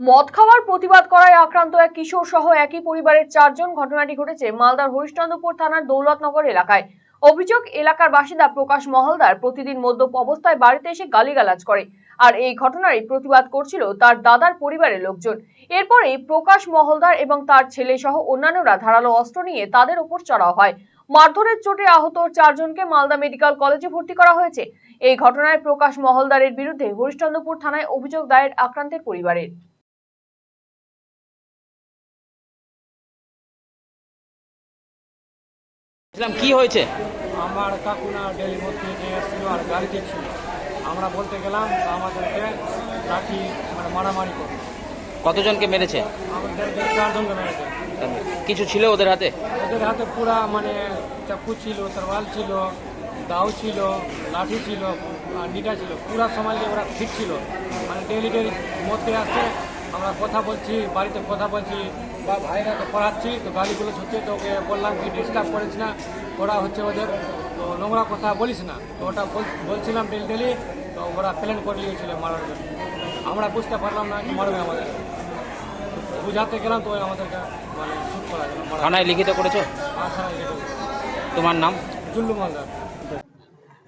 মদ খাওয়ার প্রতিবাদ করায় আক্রান্ত এক কিশোর সহ একই পরিবারের চারজন। ঘটনাটি ঘটেছে মালদার হরিশ্চন্দ্রপুর থানার দৌলতনগর এলাকায়। অভিযোগ, এলাকার বাসিন্দা প্রকাশ মহলদার প্রতিদিন মদ্যপ অবস্থায় বাড়িতে এসে গালিগালাজ করে আর এই ঘটনারই প্রতিবাদ করছিল তার দাদার পরিবারের লোকজন। এরপরেই প্রকাশ মহলদার এবং তার ছেলে সহ অন্যান্যরা ধারালো অস্ত্র নিয়ে তাদের উপর চড়াও হয়। মারধরের চোটে আহত চারজনকে মালদা মেডিকেল কলেজে ভর্তি করা হয়েছে। এই ঘটনায় প্রকাশ মহলদারের বিরুদ্ধে হরিশ্চন্দ্রপুর থানায় অভিযোগ দায়ের আক্রান্তের পরিবারের। বলছিলাম কি হয়েছে? আমার কাকুনা ডেলি ভর্তি নিয়ে এসেছিল আর গাড়িতে ছিল আমরা বলতে গেলাম আমাদেরকে লাঠি মানে মারামারি করে। কতজনকে মেরেছে? আমাদেরকে চারজনকে মেরেছে। কিছু ছিল ওদের হাতে? ওদের হাতে পুরা মানে চাকু ছিল তরওয়াল ছিল দাও ছিল লাঠি ছিল আর নিটা ছিল। পুরা সময় নিয়ে ওরা ফিট ছিল মানে ডেলি ডেলি মধ্যে আসছে আমরা কথা বলছি বাড়িতে কথা বলছি বা ভাইরা তো পড়াচ্ছি তো গাড়িগুলো ছুটছে তো ওকে বললাম কি ডিস্টার্ব করিস না ওরা হচ্ছে ওদের তো নোংরা কথা বলিস না। তো ওটা বল- বলছিলাম ডেলি ডেলি তো ওরা প্ল্যান করে নিয়েছিল মারার জন্য। আমরা বুঝতে পারলাম না কি মারবে আমাদের। বুঝাতে গেলাম তো আমাদেরকে মানে শুট করা গেল থানায় লিখিত করেছ? আশা তোমার নাম? জুল্লু মালদার।